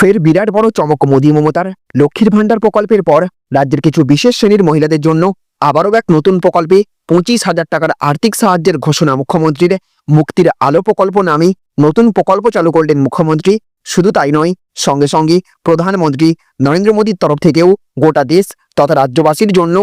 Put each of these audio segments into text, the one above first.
ফের বিরাট বড় চমক মোদী মমতার। লক্ষ্মীর ভাণ্ডার প্রকল্পের পর রাজ্যের কিছু বিশেষ শ্রেণির মহিলাদের জন্য আবারও এক নতুন প্রকল্পে পঁচিশ হাজার টাকার আর্থিক সাহায্যের ঘোষণা মুখ্যমন্ত্রীর। মুক্তির আলো প্রকল্প নামে নতুন প্রকল্প চালু করলেন মুখ্যমন্ত্রী। শুধু তাই নয়, সঙ্গে সঙ্গে প্রধানমন্ত্রী নরেন্দ্র মোদীর তরফ থেকেও গোটা দেশ তথা রাজ্যবাসীর জন্য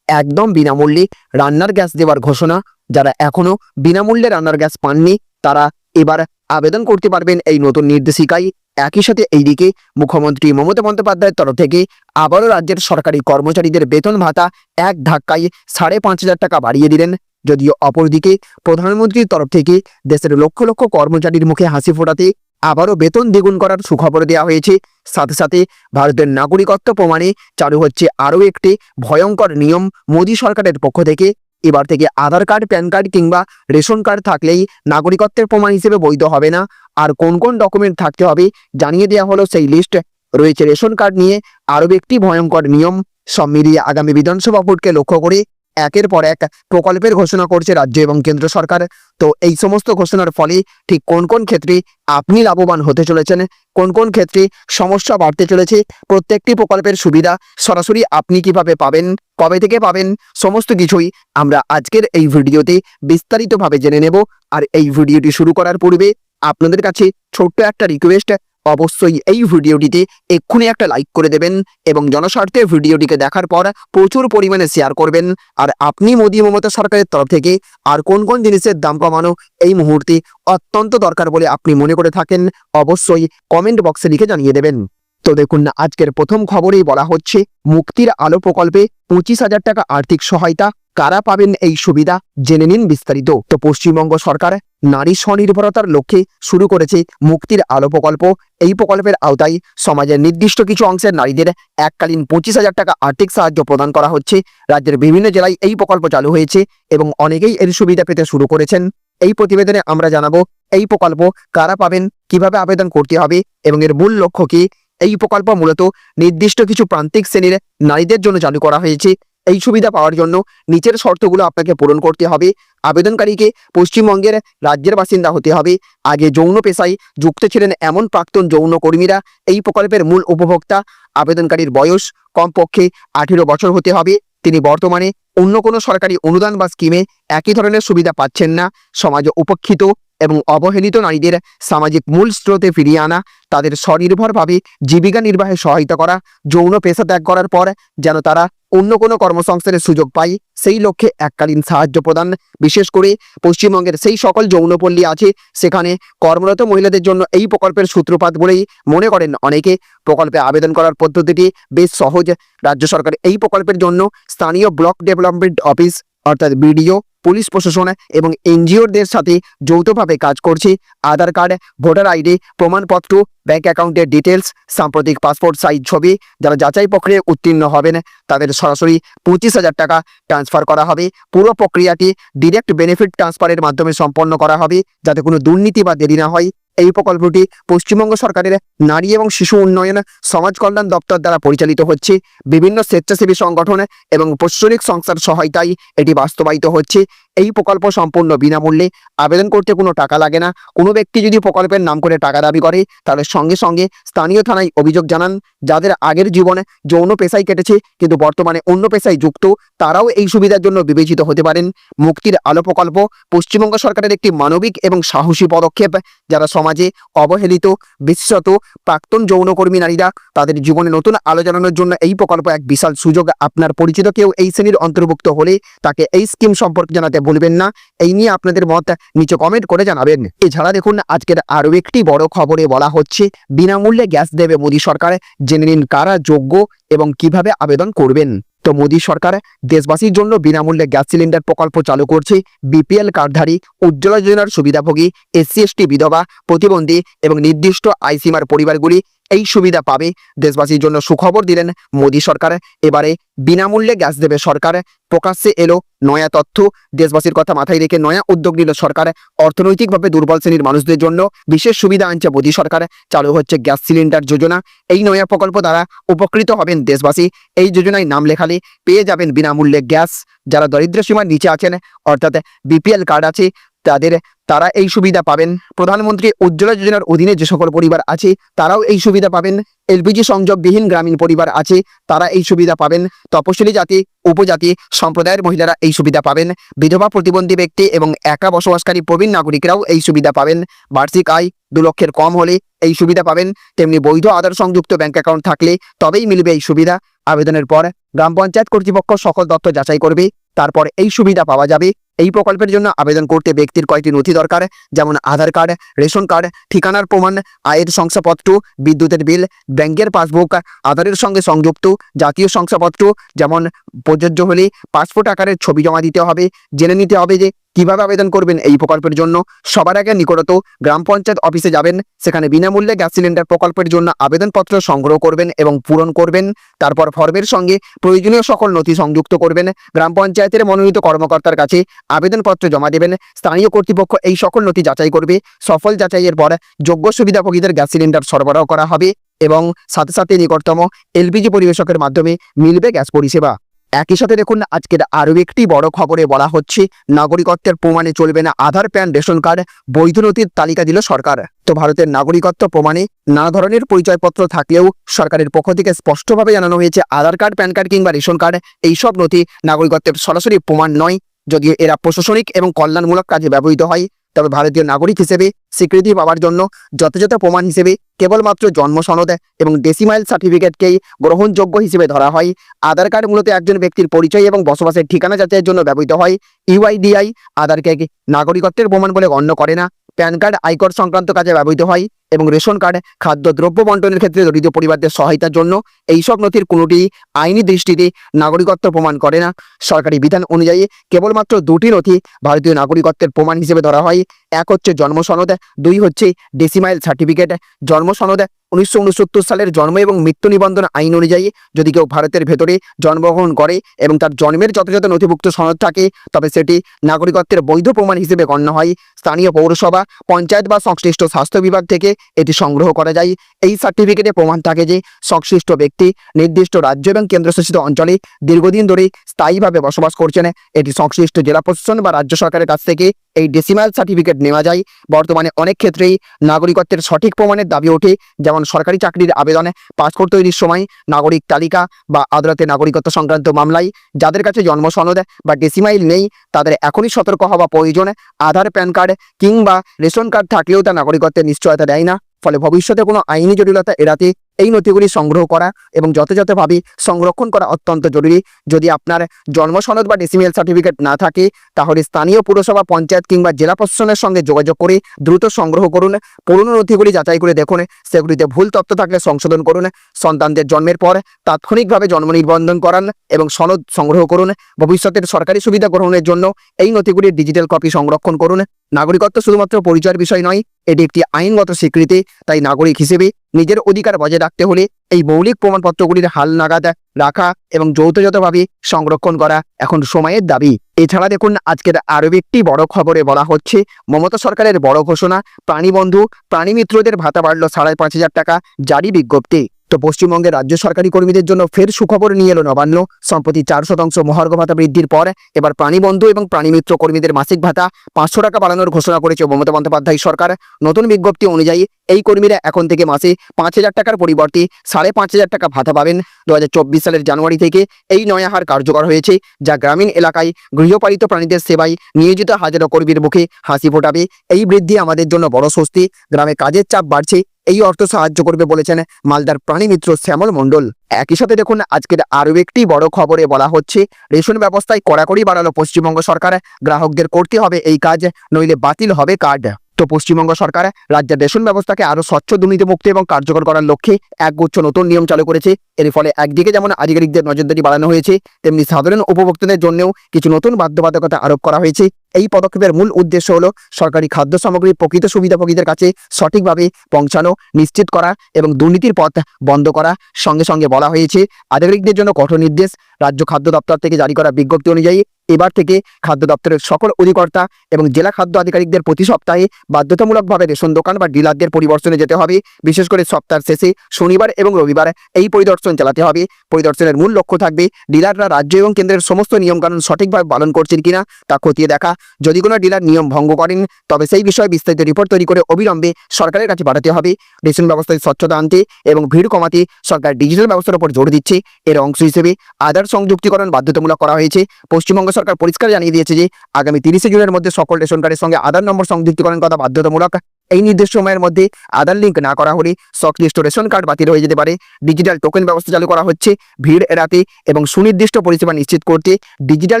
একদম বিনামূল্যে রান্নার গ্যাস দেওয়ার ঘোষণা। যারা এখনও বিনামূল্যে রান্নার গ্যাস পাননি, তারা এবার আবেদন করতে পারবেন এই নতুন নির্দেশিকায়। একই সাথে এইদিকে মুখ্যমন্ত্রী মমতা বন্দ্যোপাধ্যায়ের তরফ থেকে আবারও রাজ্যের সরকারি কর্মচারীদের বেতন ভাতা এক ধাক্কায় সাড়ে পাঁচ হাজার টাকা বাড়িয়ে দিলেন। যদিও অপরদিকে প্রধানমন্ত্রীর তরফ থেকে দেশের লক্ষ লক্ষ কর্মচারীর মুখে হাসি ফোটাতে আবারও বেতন দ্বিগুণ করার সুখবর দেওয়া হয়েছে। সাথে সাথে ভারতের নাগরিকত্ব প্রমাণে চালু হচ্ছে আরও একটি ভয়ঙ্কর নিয়ম মোদী সরকারের পক্ষ থেকে এবার থেকে আধার কার্ড, প্যান কার্ড কিংবা রেশন কার্ড থাকলেই নাগরিকত্বের প্রমাণ হিসেবে বৈধ হবে না। আর কোন কোন ডকুমেন্ট থাকতে হবে জানিয়ে দেওয়া হলো সেই লিস্ট রয়েছে রেশন কার্ড নিয়ে আরও একটি ভয়ঙ্কর নিয়ম। সব মিলিয়ে আগামী বিধানসভা ভোটকে লক্ষ্য করে একের পর এক প্রকল্পের ঘোষণা করছে রাজ্য এবং কেন্দ্র সরকার। তো এই সমস্ত ঘোষণার ফলে ঠিক কোন কোন ক্ষেত্রে আপনি লাভবান হতে চলেছেন, কোন কোন ক্ষেত্রে সমস্যা বাড়তে চলেছে, প্রত্যেকটি প্রকল্পের সুবিধা সরাসরি আপনি কীভাবে পাবেন, কবে থেকে পাবেন, সমস্ত কিছুই আমরা আজকের এই ভিডিওতে বিস্তারিতভাবে জেনে নেব। আর এই ভিডিওটি শুরু করার পূর্বে আপনাদের কাছে ছোট্ট একটা রিকোয়েস্ট অবশ্যই এই ভিডিওটিতে এক্ষুনি একটা লাইক করে দেবেন এবং জনস্বার্থে ভিডিওটিকে দেখার পর প্রচুর পরিমাণে শেয়ার করবেন। আর আপনি মোদী মমতা সরকারের তরফ থেকে আর কোন কোন জিনিসের দাম কমানো এই মুহূর্তে অত্যন্ত দরকার বলে আপনি মনে করে থাকেন, অবশ্যই কমেন্ট বক্সে লিখে জানিয়ে দেবেন। তো দেখুন, আজকের প্রথম খবরেই বলা হচ্ছে, মুক্তির আলো প্রকল্পে পঁচিশ হাজার টাকা আর্থিক সহায়তা কারা পাবেন এই সুবিধা? জেনে নিন বিস্তারিত। তো পশ্চিমবঙ্গ সরকার নারী স্বনির্ভরতার লক্ষ্যে শুরু করেছে মুক্তির আলো প্রকল্প। এই প্রকল্পের আওতায় সমাজের নির্দিষ্ট কিছু অংশের নারীদের এককালীন পঁচিশ হাজার টাকা আর্থিক সাহায্য প্রদান করা হচ্ছে। রাজ্যের বিভিন্ন জেলায় এই প্রকল্প চালু হয়েছে এবং অনেকেই এর সুবিধা পেতে শুরু করেছেন। এই প্রতিবেদনে আমরা জানাব, এই প্রকল্প কারা পাবেন, কীভাবে আবেদন করতে হবে এবং এর মূল লক্ষ্য কি? এই প্রকল্প মূলত নির্দিষ্ট কিছু প্রান্তিক শ্রেণির নারীদের জন্য চালু করা হয়েছে। এই সুবিধা পাওয়ার জন্য নিচের শর্তগুলো আপনাকে পূরণ করতে হবে। আবেদনকারীকে পশ্চিমবঙ্গের রাজ্যের বাসিন্দা হতে হবে। আগে যৌন পেশায় যুক্ত ছিলেন এমন প্রাক্তন যৌন কর্মীরা এই প্রকল্পের মূল উপভোক্তা আবেদনকারীর বয়স কমপক্ষে আঠেরো বছর হতে হবে। তিনি বর্তমানে অন্য কোনো সরকারি অনুদান বা স্কিমে একই ধরনের সুবিধা পাচ্ছেন না। সমাজে উপেক্ষিত এবং অবহেলিত নারীদের সামাজিক মূল স্রোতে ফিরিয়ে আনা, তাদের স্বনির্ভরভাবে জীবিকা নির্বাহে সহায়তা করা, যৌন পেশা ত্যাগ করার পর যেন তারা অন্য কোনো কর্মসংস্থানের সুযোগ পায়, সেই লক্ষ্যে এককালীন সাহায্য প্রদান। বিশেষ করে পশ্চিমবঙ্গের সেই সকল যৌনপল্লী আছে, সেখানে কর্মরত মহিলাদের জন্য এই প্রকল্পের সূত্রপাত বলেই মনে করেন অনেকে। প্রকল্পে আবেদন করার পদ্ধতিটি বেশ সহজ। রাজ্য সরকার এই প্রকল্পের জন্য স্থানীয় ব্লক ডেভেলপমেন্ট অফিস, অর্থাৎ বিডিও পুলিশ প্রশাসন এবং এনজিওদের সাথে যৌথভাবে কাজ করছি। আধার কার্ড, ভোটার আইডি, প্রমাণপত্র, ব্যাংক অ্যাকাউন্টের ডিটেলস সাম্প্রতিক পাসপোর্ট সাইজ ছবি, যারা যাচাই প্রক্রিয়ায় উত্তীর্ণ হবেন, তাদের সরাসরি পঁচিশ হাজার টাকা ট্রান্সফার করা হবে। পুরো প্রক্রিয়াটি ডিরেক্ট বেনিফিট ট্রান্সফারের মাধ্যমে সম্পন্ন করা হবে, যাতে কোনো দুর্নীতি বা দেরি না হয়। এই প্রকল্পটি পশ্চিমবঙ্গ সরকারের নারী এবং শিশু উন্নয়ন সমাজ কল্যাণ দপ্তর দ্বারা পরিচালিত হচ্ছে। বিভিন্ন স্বেচ্ছাসেবী সংগঠন এবং প্রশাসনিক সংস্থার সহায়তায় এটি বাস্তবায়িত হচ্ছে। এই প্রকল্প সম্পূর্ণ বিনামূল্যে আবেদন করতে কোনো টাকা লাগে না। কোনো ব্যক্তি যদি প্রকল্পের নাম করে টাকা দাবি করে, তাহলে সঙ্গে সঙ্গে স্থানীয় থানায় অভিযোগ জানান, যাদের আগের জীবনে যৌন পেশায় কেটেছে, কিন্তু বর্তমানে অন্য পেশায় যুক্ত, তারাও এই সুবিধার জন্য বিবেচিত হতে পারেন। মুক্তির আলো প্রকল্প পশ্চিমবঙ্গ সরকারের একটি মানবিক এবং সাহসী পদক্ষেপ, যারা সমাজে অবহেলিত বিশেষত প্রাক্তন যৌনকর্মী নারীরা তাদের জীবনে নতুন আলো জানানোর জন্য এই প্রকল্প এক বিশাল সুযোগ। আপনার পরিচিত কেউ এই শ্রেণির অন্তর্ভুক্ত হলে তাকে এই স্কিম সম্পর্কে জানাতে ভুলবেন না। এই নিয়ে আপনাদের মত নিচে কমেন্ট করে জানাবেন। এছাড়া দেখুন, আজকের আরও একটি বড় খবরে বলা হচ্ছে, বিনামূল্যে গ্যাস দেবে মোদী সরকার। জেনে নিন কারা যোগ্য এবং কীভাবে আবেদন করবেন। তো মোদী সরকার দেশবাসীর জন্য বিনামূল্যে গ্যাস সিলিন্ডার প্রকল্প চালু করছে। বিপিএল কার্ডধারী উজ্জ্বলা যোজনার সুবিধাভোগী, এসসি, এসটি, বিধবা, প্রতিবন্ধী এবং নির্দিষ্ট আইসিমার পরিবারগুলি এই সুবিধা পাবে। দেশবাসীর জন্য সুখবর দিলেন মোদী সরকার। এবারে বিনামূল্যে গ্যাস দেবে সরকার। প্রকাশ্যে এলো নয়া তথ্য। দেশবাসীর কথা মাথায় রেখে নয়া উদ্যোগ নিল সরকার। অর্থনৈতিকভাবে দুর্বল শ্রেণির মানুষদের জন্য বিশেষ সুবিধা আনছে মোদী সরকার। চালু হচ্ছে গ্যাস সিলিন্ডার যোজনা। এই নয়া প্রকল্প দ্বারা উপকৃত হবেন দেশবাসী। এই যোজনায় নাম লেখালে পেয়ে যাবেন বিনামূল্যে গ্যাস। যারা দরিদ্র সীমার নিচে আছেন, অর্থাৎ বিপিএল কার্ড আছে তাদের তারা এই সুবিধা পাবেন। প্রধানমন্ত্রী উজ্জ্বলা যোজনার অধীনে যে সকল পরিবার আছে, তারাও এই সুবিধা পাবেন। এলপিজি সংযোগবিহীন গ্রামীণ পরিবার আছে, তারা এই সুবিধা পাবেন। তপশিলি জাতি, উপজাতি, সম্প্রদায়ের মহিলারা এই সুবিধা পাবেন। বিধবা প্রতিবন্ধী ব্যক্তি এবং একা বসবাসকারী প্রবীণ নাগরিকরাও এই সুবিধা পাবেন। বার্ষিক আয় দু লক্ষের কম হলে এই সুবিধা পাবেন। তেমনি বৈধ আধার সংযুক্ত ব্যাংক অ্যাকাউন্ট থাকলে তবেই মিলবে এই সুবিধা। আবেদনের পর গ্রাম পঞ্চায়েত কর্তৃপক্ষ সকল তথ্য যাচাই করবে। তারপর এই সুবিধা পাওয়া যাবে। এই প্রকল্পের জন্য আবেদন করতে ব্যক্তির কয়েকটি নথি দরকার, যেমন আধার কার্ড, রেশন কার্ড, ঠিকানার প্রমাণ, আয়ের শংসাপত্র, বিদ্যুতের বিল, ব্যাংকের পাসবুক, আধারের সঙ্গে সংযুক্ত, জাতীয় শংসাপত্র, যেমন প্রযোজ্য হলে পাসপোর্ট আকারের ছবি জমা দিতে হবে, জেনে নিতে হবে যে কীভাবে আবেদন করবেন এই প্রকল্পের জন্য। সবার আগে নিকটত গ্রাম পঞ্চায়েত অফিসে যাবেন, সেখানে বিনামূল্যে গ্যাস সিলিন্ডার প্রকল্পের জন্য আবেদনপত্র সংগ্রহ করবেন এবং পূরণ করবেন। তারপর ফর্মের সঙ্গে প্রয়োজনীয় সকল নথি সংযুক্ত করবেন। গ্রাম পঞ্চায়েতের মনোনীত কর্মকর্তার কাছে আবেদনপত্র জমা দেবেন। স্থানীয় কর্তৃপক্ষ এই সকল নথি যাচাই করবে। সফল যাচাইয়ের পর যোগ্য সুবিধাভোগীদের গ্যাস সিলিন্ডার সরবরাহ করা হবে এবং সাথে সাথে নিকটতম এলপিজি পরিবেশকের মাধ্যমে মিলবে গ্যাস পরিষেবা। একই সাথে দেখুন, আজকের আরও একটি বড় খবরে বলা হচ্ছে, নাগরিকত্বের প্রমাণে চলবে না আধার, প্যান, রেশন কার্ড, বৈধ নথির তালিকা দিল সরকার। তো ভারতের নাগরিকত্ব প্রমাণে নানা ধরনের পরিচয়পত্র থাকলেও সরকারের পক্ষ থেকে স্পষ্টভাবে জানানো হয়েছে, আধার কার্ড, প্যান কার্ড কিংবা রেশন কার্ড, এইসব নথি নাগরিকত্বের সরাসরি প্রমাণ নয়। যদিও এরা প্রশাসনিক এবং কল্যাণমূলক কাজে ব্যবহৃত হয়, তবে ভারতীয় নাগরিক হিসেবে স্বীকৃতি পাওয়ার জন্য যথাযথ প্রমাণ হিসেবে কেবলমাত্র জন্ম সনদ এবং ডেসিমাইল সার্টিফিকেটকেই গ্রহণযোগ্য হিসেবে ধরা হয়। আধার কার্ড মূলত একজন ব্যক্তির পরিচয় এবং বসবাসের ঠিকানা যাচাইয়ের জন্য ব্যবহৃত হয়। ইউআইডিআই আধারকে নাগরিকত্বের প্রমাণ বলে গণ্য করে না। প্যান কার্ড আয়কর সংক্রান্ত কাজে ব্যবহৃত হয়। এবং রেশন কার্ড খাদ্য দ্রব্য বন্টনের ক্ষেত্রে দরিদ্র পরিবারদের সহায়তার জন্য এইসব নথির কোনোটি আইনি দৃষ্টিতে নাগরিকত্ব প্রমাণ করে না। সরকারি বিধান অনুযায়ী কেবলমাত্র দুটি নথি ভারতীয় নাগরিকত্বের প্রমাণ হিসেবে ধরা হয়। এক হচ্ছে জন্ম সনদ দুই হচ্ছে ডেসিমাইল সার্টিফিকেট জন্ম সনদ উনিশশো উনসত্তর সালের জন্ম এবং মৃত্যু নিবন্ধন আইন অনুযায়ী যদি কেউ ভারতের ভেতরে জন্মগ্রহণ করে এবং তার জন্মের যথাযথ নথিভুক্ত সনদ থাকে, তবে সেটি নাগরিকত্বের বৈধ প্রমাণ হিসেবে গণ্য হয়। স্থানীয় পৌরসভা, পঞ্চায়েত বা সংশ্লিষ্ট স্বাস্থ্য বিভাগ থেকে এটি সংগ্রহ করা যায়। এই সার্টিফিকেটে প্রমাণ থাকে যে সংশ্লিষ্ট ব্যক্তি নির্দিষ্ট রাজ্য এবং কেন্দ্রশাসিত অঞ্চলে দীর্ঘদিন ধরে স্থায়ীভাবে বসবাস করছেন। এটি সংশ্লিষ্ট জেলা প্রশাসন বা রাজ্য সরকারের কাছ থেকে এই ডেসিমাল সার্টিফিকেট নেওয়া যায়। বর্তমানে অনেক ক্ষেত্রেই নাগরিকত্বের সঠিক প্রমাণের দাবি ওঠে। যেমন সরকারি চাকরির আবেদনে পাসপোর্ট তৈরির সময় নাগরিক তালিকা বা আদালতে নাগরিকত্ব সংক্রান্ত মামলায় যাদের কাছে জন্ম সনদ বা ডেসিমাইল নেই, তাদের এখনই সতর্ক হওয়া প্রয়োজন। আধার, প্যান কার্ড কিংবা রেশন কার্ড থাকলেও তা নাগরিকত্বের নিশ্চয়তা দেয় না। ফলে ভবিষ্যতে কোনো আইনি জটিলতা এড়াতে এই নথিগুলি সংগ্রহ করা এবং যথাযথভাবে সংরক্ষণ করা অত্যন্ত জরুরি। যদি আপনার জন্ম সনদ বা ডেসিমিয়াল সার্টিফিকেট না থাকে, তাহলে স্থানীয় পুরসভা, পঞ্চায়েত কিংবা জেলা প্রশাসনের সঙ্গে যোগাযোগ করে দ্রুত সংগ্রহ করুন। পুরনো নথিগুলি যাচাই করে দেখুন। সেগুলিতে ভুল তথ্য থাকলে সংশোধন করুন। সন্তানদের জন্মের পর তাৎক্ষণিকভাবে জন্ম নিবন্ধন করান এবং সনদ সংগ্রহ করুন। ভবিষ্যতের সরকারি সুবিধা গ্রহণের জন্য এই নথিগুলির ডিজিটাল কপি সংরক্ষণ করুন। নাগরিকত্ব শুধুমাত্র পরিচয়ের বিষয় নয়, এটি একটি আইনগত স্বীকৃতি, তাই নাগরিক হিসেবে নিজের অধিকার বজায় রাখতে হলে এই মৌলিক প্রমাণপত্রগুলির হাল নাগাদ রাখা এবং যৌথযথভাবে সংরক্ষণ করা এখন সময়ের দাবি। এছাড়া দেখুন, আজকের আরও একটি বড় খবরে বলা হচ্ছে, মমতা সরকারের বড় ঘোষণা প্রাণীবন্ধু প্রাণী মিত্রদের ভাতা বাড়ল সাড়ে পাঁচ হাজার টাকা জারি বিজ্ঞপ্তি। তো পশ্চিমবঙ্গের রাজ্য সরকারি কর্মীদের জন্য ফের সুখবর নিয়ে এলো নবান্ন। সম্প্রতি চার শতাংশ মহার্ঘ ভাতা বৃদ্ধির পর এবার প্রাণীবন্ধু এবং প্রাণীমিত্র কর্মীদের মাসিক ভাতা পাঁচশো টাকা বাড়ানোর ঘোষণা করেছে মমতা বন্দ্যোপাধ্যায় সরকার। নতুন বিজ্ঞপ্তি অনুযায়ী এই কর্মীরা এখন থেকে মাসে পাঁচ হাজার টাকার পরিবর্তে সাড়ে পাঁচ হাজার টাকা ভাতা পাবেন। দু হাজার চব্বিশ সালের জানুয়ারি থেকে এই নয়া হার কার্যকর হয়েছে, যা গ্রামীণ এলাকায় গৃহপালিত প্রাণীদের সেবায় নিয়োজিত হাজারো কর্মীর মুখে হাসি ফোটাবে। এই বৃদ্ধি আমাদের জন্য বড় স্বস্তি। গ্রামে কাজের চাপ বাড়ছে, এই অর্থ সাহায্য করবে বলেছেন মালদার প্রাণী মিত্র শ্যামল মণ্ডল। একই সাথে দেখুন, আজকের আরও একটি বড় খবরে বলা হচ্ছে, রেশন ব্যবস্থায় কড়াকড়ি বাড়ালো পশ্চিমবঙ্গ সরকার। গ্রাহকদের করতে হবে এই কাজ, নইলে বাতিল হবে কার্ড। তো পশ্চিমবঙ্গ সরকার রাজ্যের রেশন ব্যবস্থাকে আরও স্বচ্ছ দুর্নীতিমুক্ত এবং কার্যকর করার লক্ষ্যে একগুচ্ছ নতুন নিয়ম চালু করেছে। এর ফলে একদিকে যেমন আধিকারিকদের নজরদারি বাড়ানো হয়েছে, তেমনি সাধারণ উপভোক্তাদের জন্যও কিছু নতুন বাধ্যবাধকতা আরোপ করা হয়েছে। এই পদক্ষেপের মূল উদ্দেশ্য হলো সরকারি খাদ্য সামগ্রী প্রকৃত সুবিধাভোগীদের কাছে সঠিকভাবে পৌঁছানো, নিশ্চিত করা এবং দুর্নীতির পথ বন্ধ করা সঙ্গে সঙ্গে বলা হয়েছে। আধিকারিকদের জন্য কঠোর নির্দেশ, রাজ্য খাদ্য দপ্তর থেকে জারি করা বিজ্ঞপ্তি অনুযায়ী এবার থেকে খাদ্য দপ্তরের সকল অধিকর্তা এবং জেলা খাদ্য আধিকারিকদের প্রতি সপ্তাহে বাধ্যতামূলকভাবে রেশন দোকান বা ডিলারদের পরিদর্শনে যেতে হবে। বিশেষ করে সপ্তাহের শেষে শনিবার এবং রবিবার এই পরিদর্শন চালাতে হবে। পরিদর্শনের মূল লক্ষ্য থাকবে ডিলাররা রাজ্য এবং কেন্দ্রের সমস্ত নিয়মকানুন সঠিকভাবে পালন করছেন কিনা তা খতিয়ে দেখা। যদি কোনো ডিলার নিয়ম ভঙ্গ করেন, তবে সেই বিষয়ে বিস্তারিত রিপোর্ট তৈরি করে অবিলম্বে সরকারের কাছে পাঠাতে হবে। রেশন ব্যবস্থায় স্বচ্ছতা আনতে এবং ভিড় কমাতে সরকার ডিজিটাল ব্যবস্থার উপর জোর দিচ্ছে। এর অংশ হিসেবে আধার সংযুক্তিকরণ বাধ্যতামূলক করা হয়েছে। পশ্চিমবঙ্গ সরকার পরিষ্কার জানিয়ে দিয়েছে যে, আগামী তিরিশে জুনের মধ্যে সকল রেশন কার্ডের সঙ্গে আধার নম্বর সংযুক্তিকরণ কথা বাধ্যতামূলক এই নির্দিষ্ট সময়ের মধ্যে আধার লিঙ্ক না করা হলে সংশ্লিষ্ট রেশন কার্ড বাতিল হয়ে যেতে পারে। ডিজিটাল টোকেন ব্যবস্থা চালু করা হচ্ছে ভিড় এড়াতে এবং সুনির্দিষ্ট পরিষেবা নিশ্চিত করতে ডিজিটাল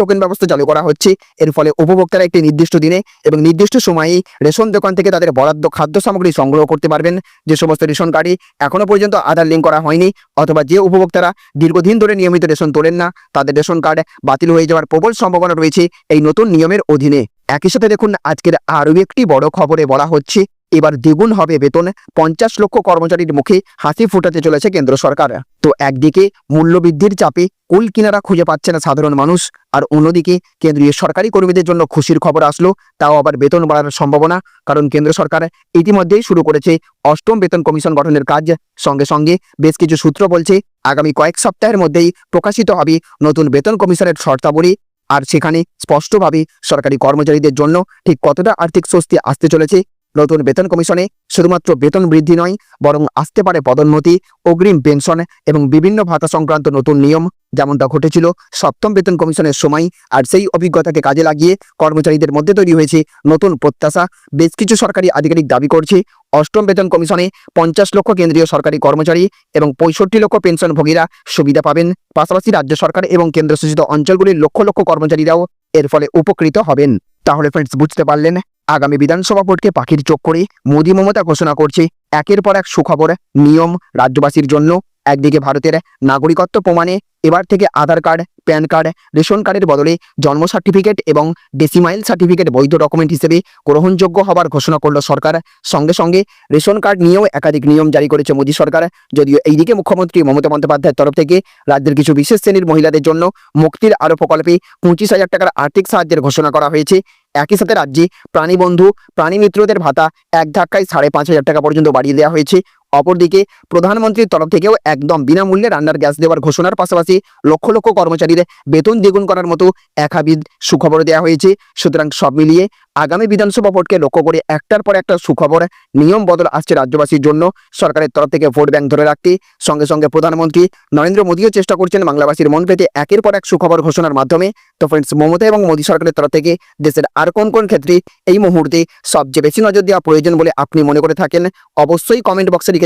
টোকেন ব্যবস্থা চালু করা হচ্ছে। এর ফলে উপভোক্তারা একটি নির্দিষ্ট দিনে এবং নির্দিষ্ট সময়েই রেশন দোকান থেকে তাদের বরাদ্দ খাদ্য সামগ্রী সংগ্রহ করতে পারবেন। যে সমস্ত রেশন কার্ডে এখনও পর্যন্ত আধার লিঙ্ক করা হয়নি অথবা যে উপভোক্তারা দীর্ঘদিন ধরে নিয়মিত রেশন তোলেন না, তাদের রেশন কার্ড বাতিল হয়ে যাওয়ার প্রবল সম্ভাবনা রয়েছে এই নতুন নিয়মের অধীনে। একই সাথে দেখুন, আজকের আরও একটি বড় খবরে বলা হচ্ছে এবার দ্বিগুণ হবে বেতন। পঞ্চাশ লক্ষ কর্মচারীর মুখে হাসি ফুটাতে চলেছে কেন্দ্র সরকার। তো একদিকে মূল্যবৃদ্ধির চাপে কুল কিনারা খুঁজে পাচ্ছে না সাধারণ মানুষ, আর অন্যদিকে কেন্দ্রীয় সরকারি কর্মীদের জন্য খুশির খবর আসলো, তাও আবার বেতন বাড়ার সম্ভাবনা, কারণ কেন্দ্র সরকার ইতিমধ্যেই শুরু করেছে অষ্টম বেতন কমিশন গঠনের কাজ। সঙ্গে সঙ্গে বেশ কিছু সূত্র বলছে, আগামী কয়েক সপ্তাহের মধ্যেই প্রকাশিত হবে নতুন বেতন কমিশনের শর্তাবলী, আর সেখানে স্পষ্টভাবে সরকারি কর্মচারীদের জন্য ঠিক কতটা আর্থিক স্বস্তি আসতে চলেছে নতুন বেতন কমিশনে শুধুমাত্র বেতন বৃদ্ধি নয়, বরং আসতে পারে পদোন্নতি, অগ্রিম পেনশন এবং বিভিন্ন ভাতা সংক্রান্ত নতুন নিয়ম, যেমনটা ঘটেছিল সপ্তম বেতন কমিশনের সময়, আর সেই অভিজ্ঞতাকে কাজে লাগিয়ে কর্মচারীদের মধ্যে তৈরি হয়েছে নতুন প্রত্যাশা। বেশ কিছু সরকারি আধিকারিক দাবি করছে, অষ্টম বেতন কমিশনে পঞ্চাশ লক্ষ কেন্দ্রীয় সরকারি কর্মচারী এবং পঁয়ষট্টি লক্ষ পেনশনভোগীরা সুবিধা পাবেন। পাশাপাশি রাজ্য সরকার এবং কেন্দ্রশাসিত অঞ্চলগুলির লক্ষ লক্ষ কর্মচারীরাও এর ফলে উপকৃত হবেন। তাহলে ফ্রেন্ডস বুঝতে পারলেন? আগামী বিধানসভা ভোটকে পাখির চোখ করে মোদী মমতা ঘোষণা করছে। একের পর এক সুখবর, নিয়ম, রাজ্যবাসীর জন্য একদিকে ভারতের নাগরিকত্ব প্রমাণে, এবার থেকে Aadhaar card, PAN card, ration কার্ডের বদলে জন্ম সার্টিফিকেট এবং ডেসিমাইল সার্টিফিকেট বৈধ ডকুমেন্ট হিসেবে গ্রহণযোগ্য হবার ঘোষণা করল সরকার। সঙ্গে সঙ্গে রেশন কার্ড নিয়েও একাধিক নিয়ম জারি করেছে মোদী সরকার। যদিও এইদিকে মুখ্যমন্ত্রী মমতা বন্দ্যোপাধ্যায়ের তরফ থেকে রাজ্যের কিছু বিশেষ শ্রেণির মহিলাদের জন্য মুক্তির আরও প্রকল্পে পঁচিশ হাজার টাকার আর্থিক সাহায্যের ঘোষণা করা হয়েছে। একই সাথে রাজ্যে প্রাণীবন্ধু প্রাণী মিত্রদের ভাতা এক ধাক্কায় সাড়ে পাঁচ হাজার টাকা পর্যন্ত বাড়িয়ে দেওয়া হয়েছে। অপরদিকে প্রধানমন্ত্রীর তরফ থেকেও একদম বিনামূল্যে রান্নার গ্যাস দেওয়ার ঘোষণার পাশাপাশি লক্ষ লক্ষ কর্মচারীর বেতন দ্বিগুণ করার মতো একাবিধ সুখবর দেওয়া হয়েছে। সুতরাং সব মিলিয়ে আগামী বিধানসভা ভোটকে লক্ষ্য করে একটার পর একটা সুখবর, নিয়ম বদল আসছে রাজ্যবাসীর জন্য। সরকারের তরফ থেকে ভোট ব্যাংক ধরে রাখতে সঙ্গে সঙ্গে প্রধানমন্ত্রী নরেন্দ্র মোদীও চেষ্টা করছেন বাংলাবাসীর মন পেতে একের পর এক সুখবর ঘোষণার মাধ্যমে। তো ফ্রেন্ডস মমতা এবং মোদী সরকারের তরফ থেকে দেশের আর কোন কোন ক্ষেত্রে এই মুহূর্তে সবচেয়ে বেশি নজর দেওয়া প্রয়োজন বলে আপনি মনে করে থাকেন? অবশ্যই কমেন্ট বক্সে লিখে